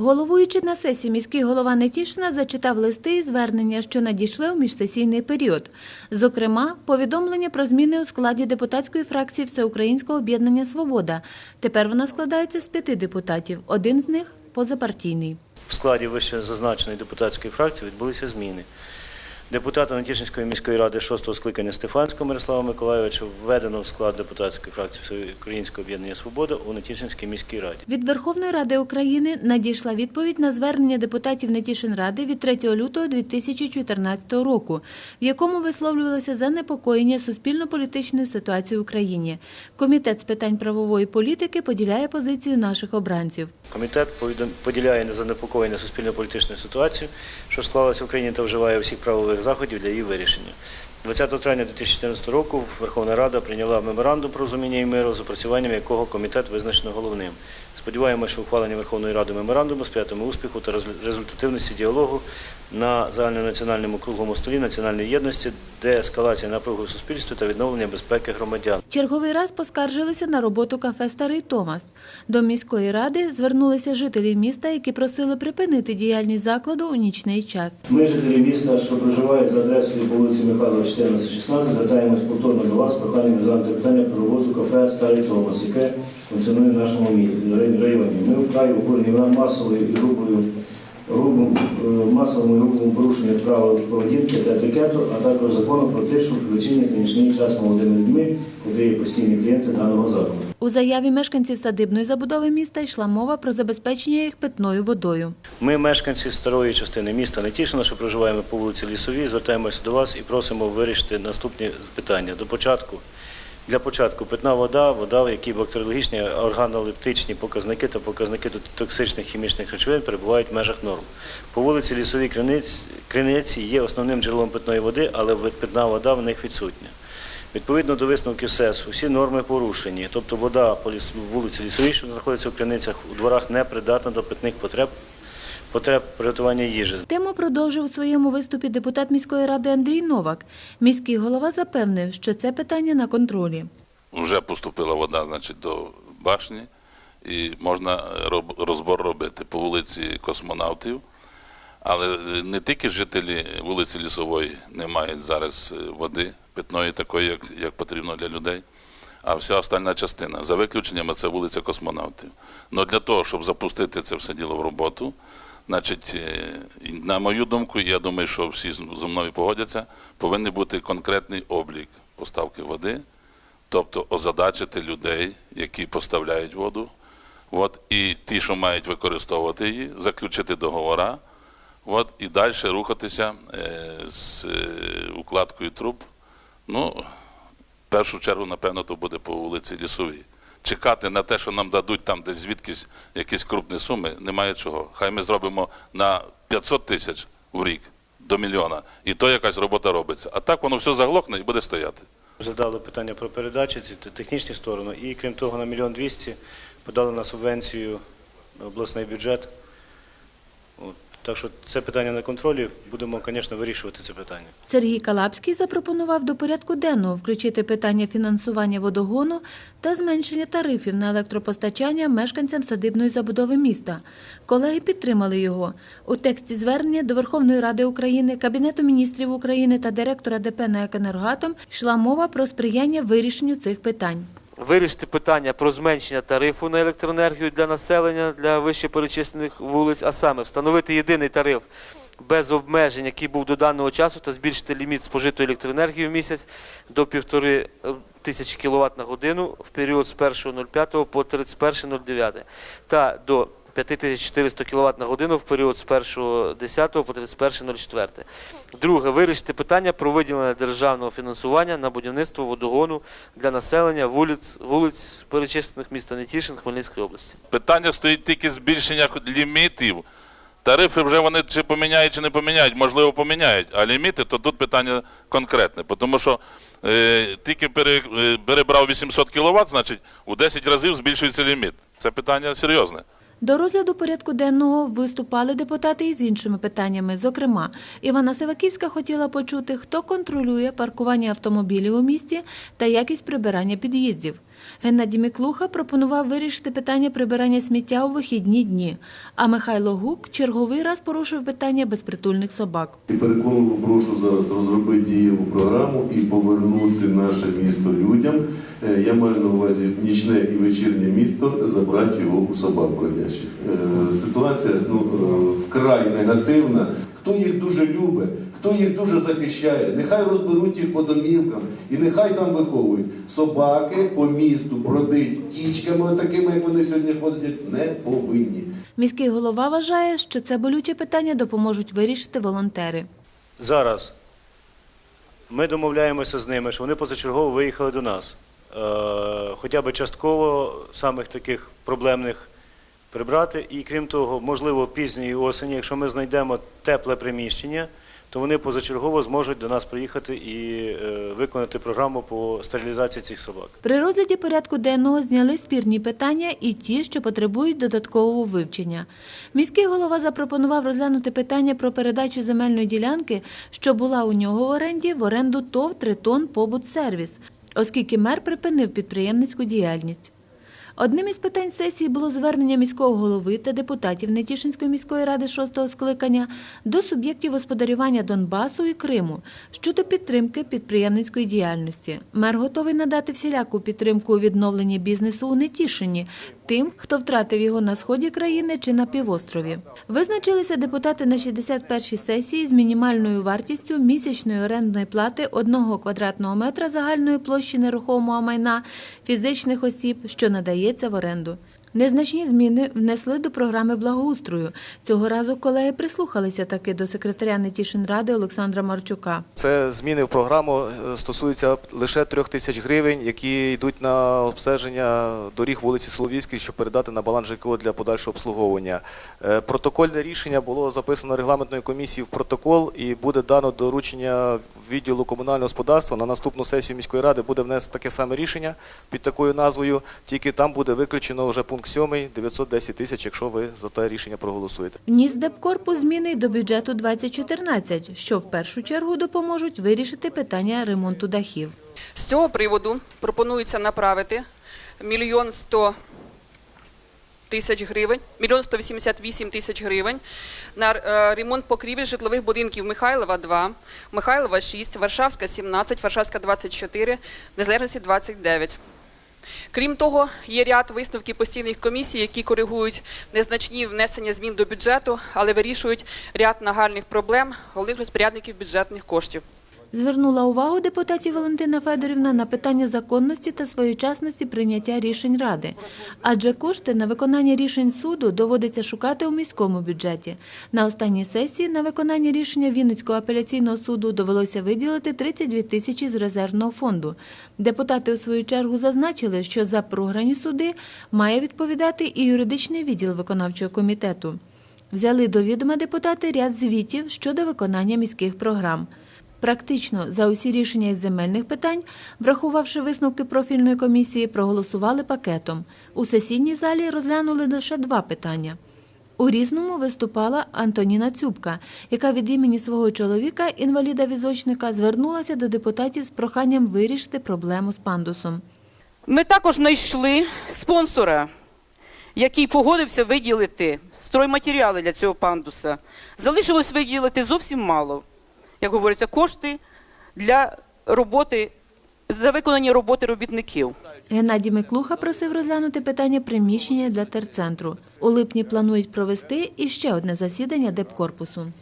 Головуючи на сесії, міський голова Нетішина зачитав листи і звернення, що надійшли у міжсесійний період. Зокрема, повідомлення про зміни у складі депутатської фракції Всеукраїнського об'єднання Свобода. Тепер вона складається з п'яти депутатів. Один з них позапартійний. В складі вище зазначеної депутатської фракції відбулися зміни. Депутата Натішинської міської ради 6-го скликання Стефанського Мирослава Миколайовича введено в склад депутатської фракції Всеукраїнського об'єднання Свобода у Натішинській міській раді. Від Верховної Ради України надійшла відповідь на звернення депутатів Нетішинради від 3 лютого 2014 року, в якому висловлювалося занепокоєння суспільно-політичною ситуацією в Україні. Комітет з питань правової політики поділяє позицію наших обранців. Комітет поділяє незанепокоєння суспільно-політичною ситуацією, що склалася в Україні та вживає всіх правових заходів для її вирішення. 20 травня 2014 року Верховна Рада прийняла меморандум про розуміння і миру, з опрацюванням якого комітет визначено головним. Сподіваємося, що ухвалення Верховної Ради меморандуму сприятиме успіху та результативності діалогу на загальнонаціональному круглому столі національної єдності, деескалація напругу в суспільстві та відновлення безпеки громадян. Черговий раз поскаржилися на роботу кафе Старий Томас. До міської ради звернулися жителі міста, які просили припинити діяльність закладу у нічний час. Ми, жителі міста, що проживають за адресою вулиці Михайлова, 14-16, звертаємось повторно до вас проханням задати питання про роботу кафе Старий Томас, яке функціонує в нашому районі. Ми вкрай обурені масовою і грубою грубим, е, масовому грубому порушенню правил поведінки та етикету, а також закону про те, що в вечірній та нічний час молодими людьми, котрі є постійні клієнти даного закладу. У заяві мешканців садибної забудови міста йшла мова про забезпечення їх питною водою. Ми, мешканці старої частини міста Нетішина, що проживаємо по вулиці Лісовій, звертаємося до вас і просимо вирішити наступні питання. До початку. Для початку питна вода, вода, в якій бактеріологічні, органолептичні показники та показники токсичних хімічних речовин перебувають в межах норм. По вулиці Лісовій Криниці є основним джерелом питної води, але питна вода в них відсутня. Відповідно до висновків СЕС, усі норми порушені, тобто вода по вулиці Лісовій, що знаходиться в криницях, у дворах не придатна до питних потреб, потреб приготування їжі. Тему продовжив у своєму виступі депутат міської ради Андрій Новак. Міський голова запевнив, що це питання на контролі. вже поступила вода значить, до башні, і можна е, розбор робити по вулиці космонавтів. Але е, не тільки жителі вулиці Лісової не мають зараз е, води питної, такої, як, як потрібно для людей, а вся остальна частина. За виключенням це вулиця космонавтів. Но для того, щоб запустити це все діло в роботу, значить, е, на мою думку, я думаю, що всі зі мною погодяться, повинен бути конкретний облік поставки води, тобто озадачити людей, які поставляють воду, от, і ті, що мають використовувати її, заключити договори, от, і далі рухатися е, з е, укладкою труб. Ну, в першу чергу, напевно, то буде по вулиці Лісовій. Чекати на те, що нам дадуть там десь звідкись якісь крупні суми, немає чого. Хай ми зробимо на 500 тисяч в рік до мільйона, і то якась робота робиться. А так воно все заглохне і буде стояти. Задали питання про передачі, технічні сторони, і крім того, на мільйон двісті подали на субвенцію обласний бюджет. Так що це питання на контролі, будемо, звісно, вирішувати це питання. Сергій Калапський запропонував до порядку денного включити питання фінансування водогону та зменшення тарифів на електропостачання мешканцям садибної забудови міста. Колеги підтримали його. У тексті звернення до Верховної Ради України, Кабінету міністрів України та директора ДП «НАЕК «Енергоатом» йшла мова про сприяння вирішенню цих питань. Вирішити питання про зменшення тарифу на електроенергію для населення для вищеперечислених вулиць, а саме встановити єдиний тариф без обмежень, який був до даного часу, та збільшити ліміт спожитої електроенергії в місяць до 1,5 тисячі кВт на годину в період з 1.05 по 31.09 та до 5400 кВт на годину в період з 1.10 по 31.04. Друге, вирішити питання про виділення державного фінансування на будівництво водогону для населення вулиць, вулиць перечислених міста Нетішин Хмельницької області. Питання стоїть тільки збільшення лімітів. Тарифи вже вони чи поміняють, чи не поміняють, можливо, поміняють. А ліміти, то тут питання конкретне. Тому що е, тільки пере, е, перебрав 800 кВт, значить у 10 разів збільшується ліміт. Це питання серйозне. До розгляду порядку денного виступали депутати із іншими питаннями. Зокрема, Івана Сиваківська хотіла почути, хто контролює паркування автомобілів у місті та якість прибирання під'їздів. Геннадій Міклуха пропонував вирішити питання прибирання сміття у вихідні дні, а Михайло Гук черговий раз порушив питання безпритульних собак. І переконливо прошу зараз розробити дієву програму і повернути наше місто людям. Е, Я маю на увазі нічне і вечірнє місто, забрати його у собак бродячих. Е, Ситуація ну, е, вкрай негативна. Хто їх дуже любить, хто їх дуже захищає, нехай розберуть їх по домівкам і нехай там виховують. Собаки по місту бродить тічками, такими, як вони сьогодні ходять, не повинні. Міський голова вважає, що це болюче питання допоможуть вирішити волонтери. Зараз ми домовляємося з ними, що вони позачергово виїхали до нас. Е, Хоча б частково самих таких проблемних прибрати. І крім того, можливо, пізньої осені, якщо ми знайдемо тепле приміщення, то вони позачергово зможуть до нас приїхати і е, виконати програму по стерилізації цих собак. При розгляді порядку денного зняли спірні питання і ті, що потребують додаткового вивчення. Міський голова запропонував розглянути питання про передачу земельної ділянки, що була у нього в оренді, в оренду ТОВ «Тритон Побутсервіс», оскільки мер припинив підприємницьку діяльність. Одним із питань сесії було звернення міського голови та депутатів Нетішинської міської ради шостого скликання до суб'єктів господарювання Донбасу і Криму щодо підтримки підприємницької діяльності. Мер готовий надати всіляку підтримку у відновленні бізнесу у Нетішині тим, хто втратив його на сході країни чи на півострові. Визначилися депутати на 61-й сесії з мінімальною вартістю місячної орендної плати одного квадратного метра загальної площі нерухомого майна фізичних осіб, що надається в оренду. Незначні зміни внесли до програми благоустрою. Цього разу колеги прислухалися таки до секретаря Нетішинради Олександра Марчука. Це зміни в програму е, стосуються лише трьох тисяч гривень, які йдуть на обстеження доріг вулиці Соловійській, щоб передати на баланс ЖКО для подальшого обслуговування. Е, Протокольне рішення було записано регламентною комісією в протокол і буде дано доручення відділу комунального господарства. На наступну сесію міської ради буде внесено таке саме рішення під такою назвою, тільки там буде виключено вже пункт 7 910 тисяч, якщо ви за те рішення проголосуєте. Вніс Депкорпус зміни до бюджету 2014, що в першу чергу допоможуть вирішити питання ремонту дахів. З цього приводу пропонується направити мільйон сто тисяч гривень, мільйон 188 тисяч гривень на е, ремонт покрівель житлових будинків Михайлова 2, Михайлова 6, Варшавська 17, Варшавська 24, Незалежності 29. Крім того, є ряд висновків постійних комісій, які коригують незначні внесення змін до бюджету, але вирішують ряд нагальних проблем головних розпорядників бюджетних коштів. Звернула увагу депутатів Валентина Федорівна на питання законності та своєчасності прийняття рішень Ради. Адже кошти на виконання рішень суду доводиться шукати у міському бюджеті. На останній сесії на виконання рішення Вінницького апеляційного суду довелося виділити 32 тисячі з резервного фонду. Депутати у свою чергу зазначили, що за програні суди має відповідати і юридичний відділ виконавчого комітету. Взяли до відома депутати ряд звітів щодо виконання міських програм. Практично за усі рішення із земельних питань, врахувавши висновки профільної комісії, проголосували пакетом. У сесійній залі розглянули лише два питання. У різному виступала Антоніна Цюбка, яка від імені свого чоловіка, інваліда-візочника, звернулася до депутатів з проханням вирішити проблему з пандусом. Ми також знайшли спонсора, який погодився виділити стройматеріали для цього пандуса. Залишилось виділити зовсім мало, як говориться, кошти для роботи, за виконані роботи робітників. Геннадій Миклуха просив розглянути питання приміщення для терцентру. У липні планують провести іще одне засідання депкорпусу.